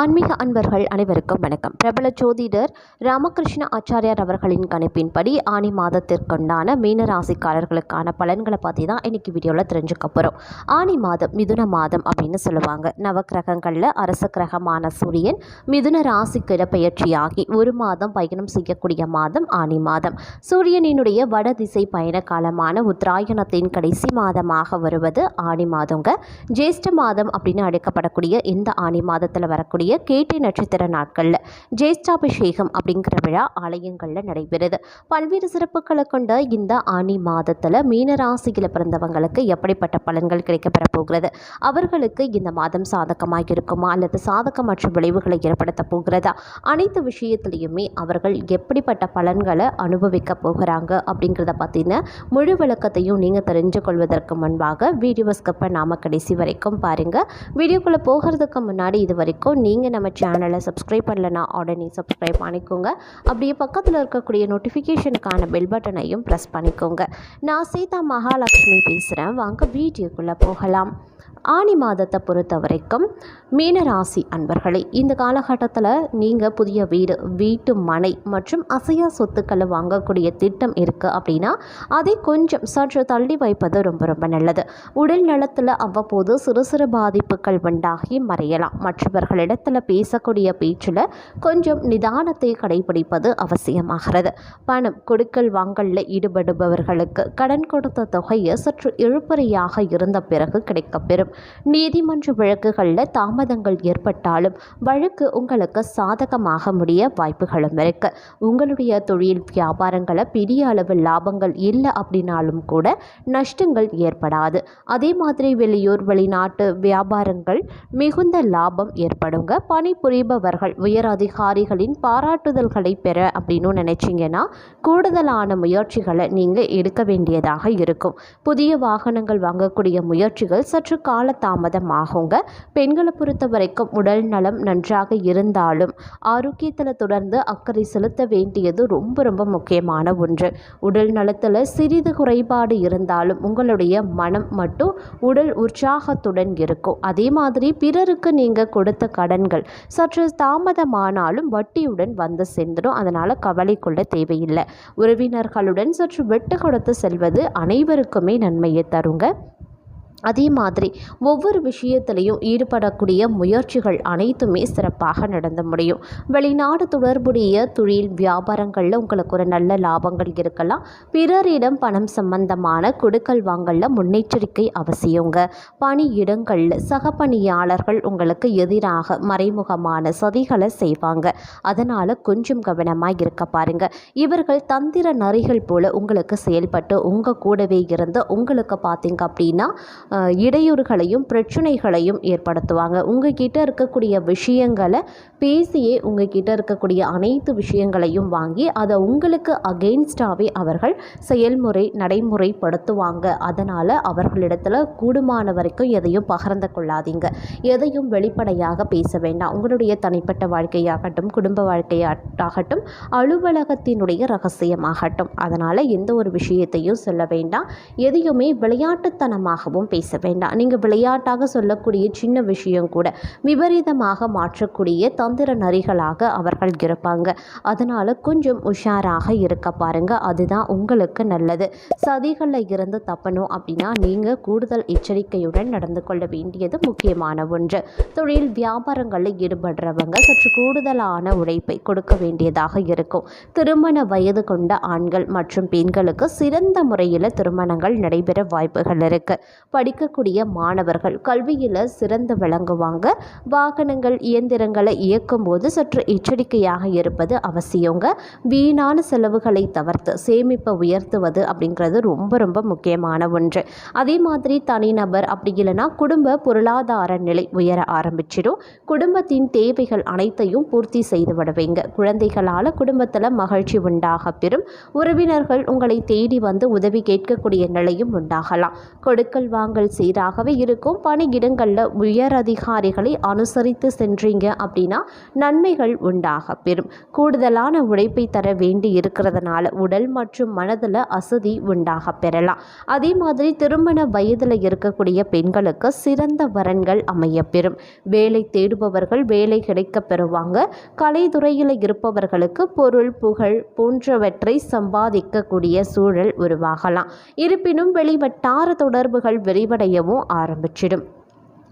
ஆன்மீக அன்பர்கள் அனைவருக்கும் வணக்கம். பிரபல ஜோதிடர் ராமகிருஷ்ண ஆச்சாரியார் அவர்களின் கணிப்பின்படி ஆனி மாதத்திற்குண்டான மீன ராசிக்காரர்களுக்கான பலன்களை பற்றி தான் இன்றைக்கி வீடியோவில் தெரிஞ்சுக்க போகிறோம் ஆனி மாதம் மிதுன மாதம் அப்படின்னு சொல்லுவாங்க. நவக்கிரகங்களில் அரச கிரகமான சூரியன் மிதுன ராசிக்கு இடப்பெயர்ச்சியாகி ஒரு மாதம் பயணம் செய்யக்கூடிய மாதம் ஆனி மாதம். சூரியனினுடைய வட திசை பயண காலமான உத்தராயணத்தின் கடைசி மாதமாக வருவது ஆனி மாதங்க. ஜேஷ்ட மாதம் அப்படின்னு அழைக்கப்படக்கூடிய இந்த ஆனி மாதத்தில் வரக்கூடிய கேட்டை நட்சத்திர நாட்களில் ஜேஷ்டாபிஷேகம் அப்படிங்கிற விழா ஆலயங்களில் நடைபெறுது. பல்வேறு சிறப்புகளை கொண்ட இந்த ஆனி மாதத்தில் மீனராசியில் பிறந்தவங்களுக்கு எப்படிப்பட்ட பலன்கள் கிடைக்கப்பெற போகிறது? அவர்களுக்கு இந்த மாதம் சாதகமாக இருக்குமா? அல்லது சாதகமற்ற விளைவுகளை ஏற்படுத்த போகிறதா? அனைத்து விஷயத்திலையுமே அவர்கள் எப்படிப்பட்ட பலன்களை அனுபவிக்க போகிறாங்க அப்படிங்கிறத பற்றின முழு விளக்கத்தையும் நீங்கள் தெரிஞ்சு கொள்வதற்கு முன்பாக வீடியோ ஸ்கப்பை நாம கடைசி வரைக்கும் பாருங்கள் வீடியோக்குள்ளே போகிறதுக்கு முன்னாடி இது வரைக்கும் நீங்கள் நீங்கள் நம்ம சேனலை சப்ஸ்கிரைப் பண்ணலன்னா உடனே சப்ஸ்கிரைப் பண்ணிக்கோங்க. அப்படியே பக்கத்தில் இருக்கக்கூடிய நோட்டிஃபிகேஷனுக்கான பெல் பட்டனையும் ப்ரெஸ் பண்ணிக்கோங்க. நான் சீதா மகாலட்சுமி பேசுகிறேன் வாங்க வீடியோக்குள்ளே போகலாம். ஆனி மாதத்தை பொறுத்த வரைக்கும் மீனராசி அன்பர்களே இந்த காலகட்டத்தில் நீங்கள் புதிய வீடு வீட்டு மனை மற்றும் அசையா சொத்துக்களை வாங்கக்கூடிய திட்டம் இருக்குது அப்படின்னா அதை கொஞ்சம் சற்று தள்ளி வைப்பது ரொம்ப ரொம்ப நல்லது. உடல் நலத்தில் அவ்வப்போது சிறு சிறு பாதிப்புகள் உண்டாகி மறையலாம். இடத்துல பேசக்கூடிய பேச்சில் கொஞ்சம் நிதானத்தை கடைபிடிப்பது அவசியமாகிறது. பணம் கொடுக்கல் வாங்கலில் ஈடுபடுபவர்களுக்கு கடன் கொடுத்த தொகையை சற்று இழுபறியாக இருந்த பிறகு கிடைக்கப்பெறும். நீதிமன்ற வழக்குகளில் தாமதங்கள் ஏற்பட்டாலும் வழக்கு உங்களுக்கு சாதகமாக முடிய வாய்ப்புகளும் இருக்கு. உங்களுடைய தொழில் வியாபாரங்களை பெரிய அளவு லாபங்கள் இல்லை அப்படின்னாலும் கூட நஷ்டங்கள் ஏற்படாது. அதே மாதிரி வெளியூர் வெளிநாட்டு வியாபாரங்கள் மிகுந்த லாபம் ஏற்படுங்க பணிபுரிபவர்கள் உயர் அதிகாரிகளின் பாராட்டுதல்களை பெற அப்படின்னு நினைச்சீங்கன்னா கூடுதலான முயற்சிகளை நீங்கள் எடுக்க வேண்டியதாக இருக்கும். புதிய வாகனங்கள் வாங்கக்கூடிய முயற்சிகள் சற்று கால தாமதம் ஆகுங்க. பெண்களை பொறுத்த வரைக்கும் உடல் நலம் நன்றாக இருந்தாலும் ஆரோக்கியத்தில் தொடர்ந்து அக்கறை செலுத்த வேண்டியது ரொம்ப ரொம்ப முக்கியமான ஒன்று. உடல் நலத்தில் சிறிது குறைபாடு இருந்தாலும் உங்களுடைய மனம் மட்டும் உடல் உற்சாகத்துடன் இருக்கும். அதே மாதிரி பிறருக்கு நீங்கள் கொடுத்த கடன் கடன்கள். சற்று தாமதமானாலும் வட்டியுடன் வந்து சேர்ந்துடும் அதனால் கவலை கொள்ள தேவையில்லை. உறவினர்களுடன் சற்று வெட்டு கொடுத்து செல்வது அனைவருக்குமே நன்மையை தருங்க. அதே மாதிரி ஒவ்வொரு விஷயத்திலையும் ஈடுபடக்கூடிய முயற்சிகள் அனைத்துமே சிறப்பாக நடந்து முடியும். வெளிநாடு தொடர்புடைய தொழில் வியாபாரங்களில் உங்களுக்கு ஒரு நல்ல லாபங்கள் இருக்கலாம். பிறரிடம் பணம் சம்பந்தமான கொடுக்கல் வாங்கலில் முன்னெச்சரிக்கை அவசியங்க. பணியிடங்களில் சக பணியாளர்கள் உங்களுக்கு எதிராக மறைமுகமான சதிகளை செய்வாங்க. அதனால் கொஞ்சம் கவனமாக இருக்க பாருங்க. இவர்கள் தந்திர நரிகள் போல உங்களுக்கு செயல்பட்டு உங்கள் கூடவே இருந்து உங்களுக்கு பார்த்தீங்க அப்படின்னா இடையூறுகளையும் பிரச்சனைகளையும் ஏற்படுத்துவாங்க. உங்ககிட்ட இருக்கக்கூடிய விஷயங்களை பேசியே உங்ககிட்ட இருக்கக்கூடிய அனைத்து விஷயங்களையும் வாங்கி அதை உங்களுக்கு அகெயின்ஸ்டாகவே அவர்கள் செயல்முறை நடைமுறைப்படுத்துவாங்க. அதனால் அவர்களிடத்தில் கூடுமான வரைக்கும் எதையும் பகிர்ந்து கொள்ளாதீங்க. எதையும் வெளிப்படையாக பேச வேண்டாம். உங்களுடைய தனிப்பட்ட வாழ்க்கையாகட்டும் குடும்ப வாழ்க்கையாகட்டும் அலுவலகத்தினுடைய ரகசியமாகட்டும். அதனால் எந்த ஒரு விஷயத்தையும் சொல்ல வேண்டாம். எதையுமே விளையாட்டுத்தனமாகவும் பேச வேண்டாம். நீங்கள் விளையாட்டாக சொல்லக்கூடிய சின்ன விஷயம் கூட விபரீதமாக மாற்றக்கூடிய தந்திர நரிகளாக அவர்கள் இருப்பாங்க. அதனால் கொஞ்சம் உஷாராக இருக்க பாருங்க. அதுதான் உங்களுக்கு நல்லது. சதிகளில் இருந்து தப்பணும் அப்படின்னா நீங்கள் கூடுதல் எச்சரிக்கையுடன் நடந்து கொள்ள வேண்டியது முக்கியமான ஒன்று. தொழில் வியாபாரங்களில் ஈடுபடுறவங்க சற்று கூடுதலான உழைப்பை கொடுக்க வேண்டியதாக இருக்கும். திருமண வயது கொண்ட ஆண்கள் மற்றும் பெண்களுக்கு சிறந்த முறையில் திருமணங்கள் நடைபெற வாய்ப்புகள் இருக்கு. படிக்கக்கூடிய மாணவர்கள் கல்வியில் சிறந்து விளங்குவாங்க. வாகனங்கள் இயந்திரங்களை இயக்கும் போது சற்று எச்சரிக்கையாக இருப்பது அவசியங்க. வீணான செலவுகளை தவிர்த்து சேமிப்பை உயர்த்துவது அப்படிங்கிறது ரொம்ப ரொம்ப முக்கியமான ஒன்று. அதே மாதிரி தனிநபர் அப்படி இல்லைன்னா குடும்ப பொருளாதார நிலை உயர ஆரம்பிச்சிடும். குடும்பத்தின் தேவைகள் அனைத்தையும் பூர்த்தி செய்து விடுவீங்க. குழந்தைகளால் குடும்பத்தில் மகிழ்ச்சி உண்டாக பெறும். உறவினர்கள் உங்களை தேடி வந்து உதவி கேட்கக்கூடிய நிலையும் உண்டாகலாம். கொடுக்கல் வாங்க உங்கள் சீராகவே இருக்கும். பணியிடங்களில் உயர் அதிகாரிகளை அனுசரித்து சென்றீங்க அப்படின்னா நன்மைகள் உண்டாக பெறும். கூடுதலான உழைப்பை தர வேண்டி இருக்கிறதுனால உடல் மற்றும் மனதில் அசதி உண்டாக பெறலாம். அதே மாதிரி திருமண வயதில் இருக்கக்கூடிய பெண்களுக்கு சிறந்த வரன்கள் அமையப்பெறும். வேலை தேடுபவர்கள் வேலை கிடைக்க பெறுவாங்க. கலைத்துறையில் இருப்பவர்களுக்கு பொருள் புகழ் போன்றவற்றை சம்பாதிக்கக்கூடிய சூழல் உருவாகலாம். இருப்பினும் வெளிவட்டார தொடர்புகள் விரிவடையவும் ஆரம்பிச்சிடும்.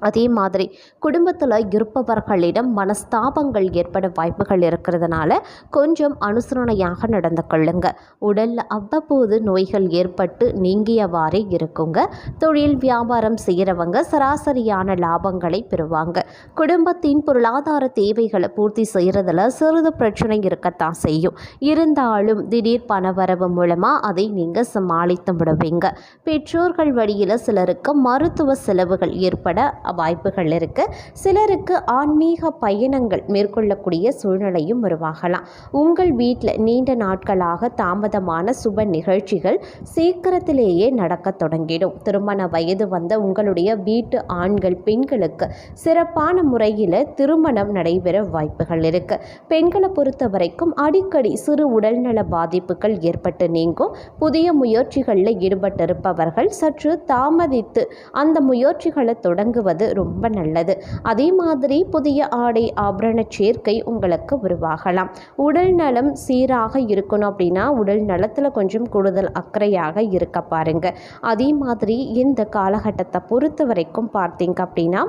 அதே மாதிரி குடும்பத்தில் இருப்பவர்களிடம் மனஸ்தாபங்கள் ஏற்பட வாய்ப்புகள் இருக்கிறதுனால கொஞ்சம் அனுசரணையாக நடந்து கொள்ளுங்க. உடலில் அவ்வப்போது நோய்கள் ஏற்பட்டு நீங்கியவாறே இருக்குங்க. தொழில் வியாபாரம் செய்கிறவங்க சராசரியான லாபங்களை பெறுவாங்க. குடும்பத்தின் பொருளாதார தேவைகளை பூர்த்தி செய்கிறதுல சிறிது பிரச்சனை இருக்கத்தான் செய்யும். இருந்தாலும் திடீர் பணவரவு மூலமாக அதை நீங்கள் சமாளித்து விடுவீங்க. பெற்றோர்கள் வழியில் சிலருக்கு மருத்துவ செலவுகள் ஏற்பட வாய்ப்புகள் இருக்குது சிலருக்கு ஆன்மீக பயணங்கள் மேற்கொள்ளக்கூடிய சூழ்நிலையும் உருவாகலாம். உங்கள் வீட்டில் நீண்ட நாட்களாக தாமதமான சுப நிகழ்ச்சிகள் சீக்கிரத்திலேயே நடக்க தொடங்கிடும். திருமண வயது வந்த உங்களுடைய வீட்டு ஆண்கள் பெண்களுக்கு சிறப்பான முறையில் திருமணம் நடைபெற வாய்ப்புகள் இருக்குது பெண்களை பொறுத்த வரைக்கும் அடிக்கடி சிறு உடல்நல பாதிப்புகள் ஏற்பட்டு நீங்கும். புதிய முயற்சிகளில் ஈடுபட்டிருப்பவர்கள் சற்று தாமதித்து அந்த முயற்சிகளை தொடங்குவது ரொம்ப நல்லது. அதே மாதிரி புதிய ஆடை ஆபரண சேர்க்கை உங்களுக்கு உருவாகலாம். உடல் நலம் சீராக இருக்கணும் அப்படின்னா உடல் நலத்தில் கொஞ்சம் கூடுதல் அக்கறையாக இருக்க பாருங்க. அதே மாதிரி இந்த காலகட்டத்தை பொறுத்த வரைக்கும் பார்த்தீங்க அப்படின்னா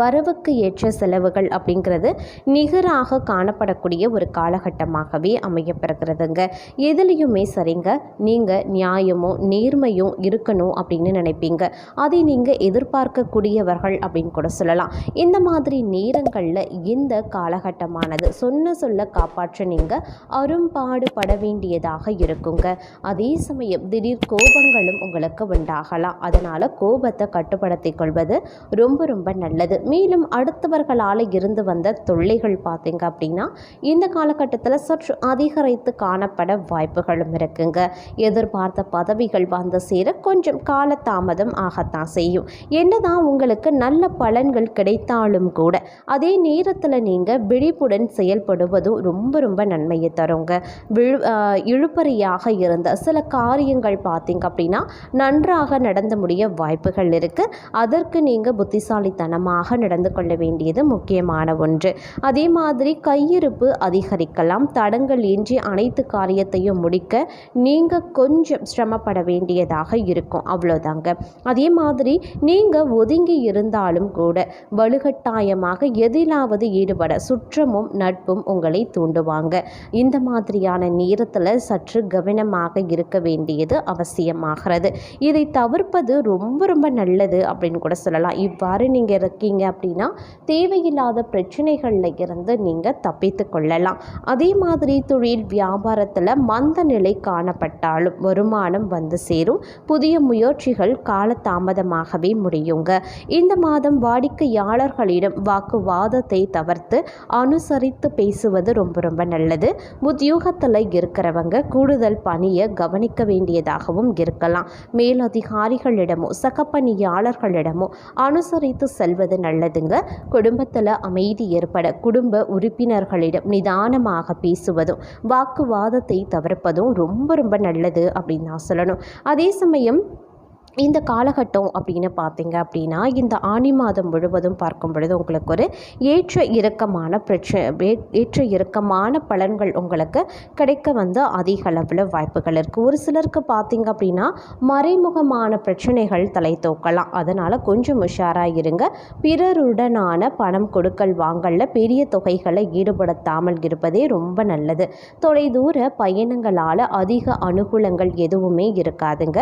வரவுக்கு ஏற்ற செலவுகள் அப்படிங்கிறது நிகராக காணப்படக்கூடிய ஒரு காலகட்டமாகவே அமையப்பெறுகிறதுங்க. எதுலேயுமே சரிங்க. நீங்கள் நியாயமும் நேர்மையும் இருக்கணும் அப்படின்னு நினைப்பீங்க. அதை நீங்கள் எதிர்பார்க்கக்கூடியவர்கள் அப்படின்னு கூட சொல்லலாம். இந்த மாதிரி நேரங்களில் இந்த காலகட்டமானது? சொன்ன சொல்ல காப்பாற்ற நீங்கள் அரும்பாடுபட வேண்டியதாக இருக்குங்க. அதே சமயம் திடீர் கோபங்களும் உங்களுக்கு உண்டாகலாம். அதனால் கோபத்தை கட்டுப்படுத்திக் கொள்வது ரொம்ப ரொம்ப நல்லது. மேலும் அடுத்தவர்களால் இருந்து வந்த தொல்லைகள் பார்த்தீங்க அப்படின்னா இந்த காலகட்டத்தில் சற்று அதிகரித்து காணப்பட வாய்ப்புகளும் இருக்குங்க. எதிர்பார்த்த பதவிகள் வந்து சேர கொஞ்சம் காலதாமதம் ஆகத்தான் செய்யும். என்னதான் உங்களுக்கு நல்ல பலன்கள் கிடைத்தாலும் கூட அதே நேரத்தில் நீங்கள் விழிப்புடன் செயல்படுவதும் ரொம்ப ரொம்ப நன்மையை தருங்க. விழு இழுபறியாக இருந்த சில காரியங்கள் பார்த்தீங்க அப்படின்னா நன்றாக நடந்து முடிய வாய்ப்புகள் இருக்குது அதற்கு நீங்கள் புத்திசாலித்தனமாக நடந்து கொள்ள வேண்டியது முக்கியமான ஒன்று. அதே மாதிரி கையிருப்பு அதிகரிக்கலாம். தடங்கள் இன்றி அனைத்து காரியத்தையும் முடிக்க நீங்கள் கொஞ்சம் சிரமப்பட வேண்டியதாக இருக்கும். அவ்வளோதாங்க அதே மாதிரி நீங்கள் ஒதுங்கி இருந்தாலும் கூட வலுகட்டாயமாக எதிலாவது ஈடுபட சுற்றமும் நட்பும் உங்களை தூண்டுவாங்க. இந்த மாதிரியான நேரத்தில் சற்று கவனமாக இருக்க வேண்டியது அவசியமாகிறது. இதை தவிர்ப்பது ரொம்ப ரொம்ப நல்லது அப்படின்னு கூட சொல்லலாம். இவ்வாறு நீங்கள் இருக்கீங்க அப்படின்னா தேவையில்லாத பிரச்சனைகளில் இருந்து நீங்கள் தப்பித்து கொள்ளலாம். அதே மாதிரி தொழில் வியாபாரத்தில் மந்த நிலை காணப்பட்டாலும் வருமானம் வந்து சேரும். புதிய முயற்சிகள் காலதாமதமாகவே முடியுங்க. இந்த மாதம் வாடிக்கையாளர்களிடம் வாக்குவாதத்தை தவிர்த்து அனுசரித்து பேசுவது ரொம்ப ரொம்ப நல்லது. உத்தியோகத்தில் இருக்கிறவங்க கூடுதல் பணியை கவனிக்க வேண்டியதாகவும் இருக்கலாம். மேலதிகாரிகளிடமோ சக பணியாளர்களிடமோ அனுசரித்து செல்வது நல்லதுங்க. குடும்பத்தில் அமைதி ஏற்பட குடும்ப உறுப்பினர்களிடம் நிதானமாக பேசுவதும் வாக்குவாதத்தை தவிர்ப்பதும் ரொம்ப ரொம்ப நல்லது அப்படின்னு நான் சொல்லணும். அதே சமயம் இந்த காலகட்டம் அப்படின்னு பார்த்தீங்க அப்படின்னா இந்த ஆனி மாதம் முழுவதும் பார்க்கும் பொழுது உங்களுக்கு ஒரு ஏற்ற இறக்கமான பிரச்சனை ஏற்ற இறக்கமான பலன்கள் உங்களுக்கு கிடைக்க வந்து அதிக அளவில் வாய்ப்புகள் இருக்குது ஒரு சிலருக்கு பார்த்தீங்க அப்படின்னா மறைமுகமான பிரச்சனைகள் தலை தூக்கலாம். அதனால் கொஞ்சம் உஷாராக இருங்க. பிறருடனான பணம் கொடுக்கல் வாங்கலில் பெரிய தொகைகளை ஈடுபடுத்தாமல் இருப்பதே ரொம்ப நல்லது. தொலைதூர பயணங்களால் அதிக அனுகூலங்கள் எதுவுமே இருக்காதுங்க.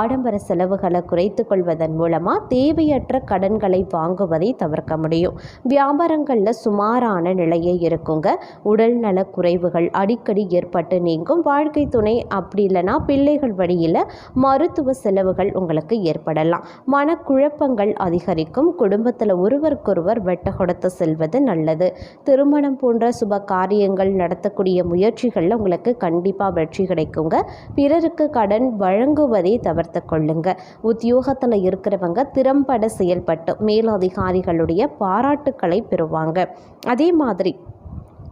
ஆடம்பர செலவு செலவுகளை குறைத்து கொள்வதன் மூலமாக தேவையற்ற கடன்களை வாங்குவதை தவிர்க்க முடியும். வியாபாரங்களில் சுமாரான நிலையே இருக்குங்க. உடல் நல குறைவுகள் அடிக்கடி ஏற்பட்டு நீங்கும். வாழ்க்கை துணை அப்படி இல்லைன்னா பிள்ளைகள் வழியில் மருத்துவ செலவுகள் உங்களுக்கு ஏற்படலாம். மனக்குழப்பங்கள் அதிகரிக்கும். குடும்பத்தில் ஒருவருக்கொருவர் வெட்ட கொடுத்து செல்வது நல்லது. திருமணம் போன்ற சுப காரியங்கள் நடத்தக்கூடிய முயற்சிகளில் உங்களுக்கு கண்டிப்பாக வெற்றி கிடைக்குங்க. பிறருக்கு கடன் வழங்குவதை தவிர்த்து கொள்ளுங்க. உத்தியோகத்தில் இருக்கிறவங்க திறம்பட செயல்பட்டு மேலதிகாரிகளுடைய பாராட்டுக்களை பெறுவாங்க. அதே மாதிரி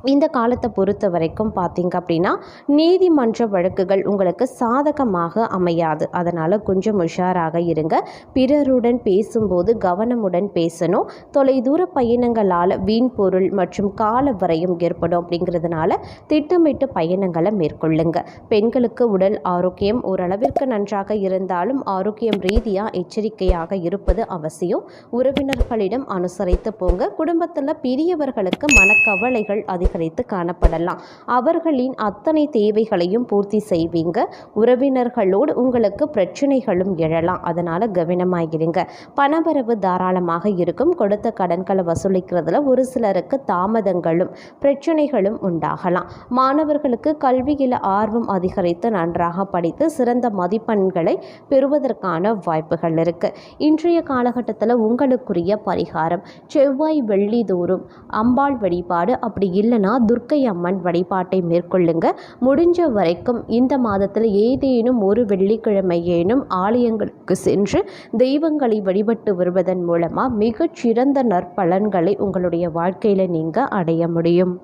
இந்த காலத்தை பொறுத்த வரைக்கும் பார்த்தீங்க அப்படின்னா நீதிமன்ற வழக்குகள் உங்களுக்கு சாதகமாக அமையாது. அதனால் கொஞ்சம் உஷாராக இருங்க. பிறருடன் பேசும்போது கவனமுடன் பேசணும். தொலைதூர பயணங்களால் வீண் பொருள் மற்றும் கால வரையும் ஏற்படும் அப்படிங்கிறதுனால திட்டமிட்டு பயணங்களை மேற்கொள்ளுங்க. பெண்களுக்கு உடல் ஆரோக்கியம் ஓரளவிற்கு நன்றாக இருந்தாலும் ஆரோக்கியம் ரீதியாக எச்சரிக்கையாக இருப்பது அவசியம். உறவினர்களிடம் அனுசரித்து போங்க. குடும்பத்தில் பெரியவர்களுக்கு மனக்கவலைகள் அதிக அதிகரித்து காணப்படலாம். அவர்களின் அத்தனை தேவைகளையும் பூர்த்தி செய்வீங்க. உறவினர்களோடு உங்களுக்கு பிரச்சனைகளும் எழலாம். அதனால் கவனமாகிருங்க பணவரவு தாராளமாக இருக்கும். கொடுத்த கடன்களை வசூலிக்கிறதுல ஒரு சிலருக்கு தாமதங்களும் பிரச்சனைகளும் உண்டாகலாம். மாணவர்களுக்கு கல்வியில் ஆர்வம் அதிகரித்து நன்றாக படித்து சிறந்த மதிப்பெண்களை பெறுவதற்கான வாய்ப்புகள் இருக்குது இன்றைய காலகட்டத்தில் உங்களுக்குரிய பரிகாரம் செவ்வாய் வெள்ளி தோறும் அம்பாள் வழிபாடு அப்படி இல்லைன்னா துர்க்கை அம்மன் வழிபாட்டை மேற்கொள்ளுங்க. முடிஞ்ச வரைக்கும் இந்த மாதத்தில் ஏதேனும் ஒரு வெள்ளிக்கிழமையேனும் ஆலயங்களுக்கு சென்று தெய்வங்களை வழிபட்டு வருவதன் மூலமாக மிகச்சிறந்த நற்பலன்களை உங்களுடைய வாழ்க்கையில் நீங்கள் அடைய முடியும்.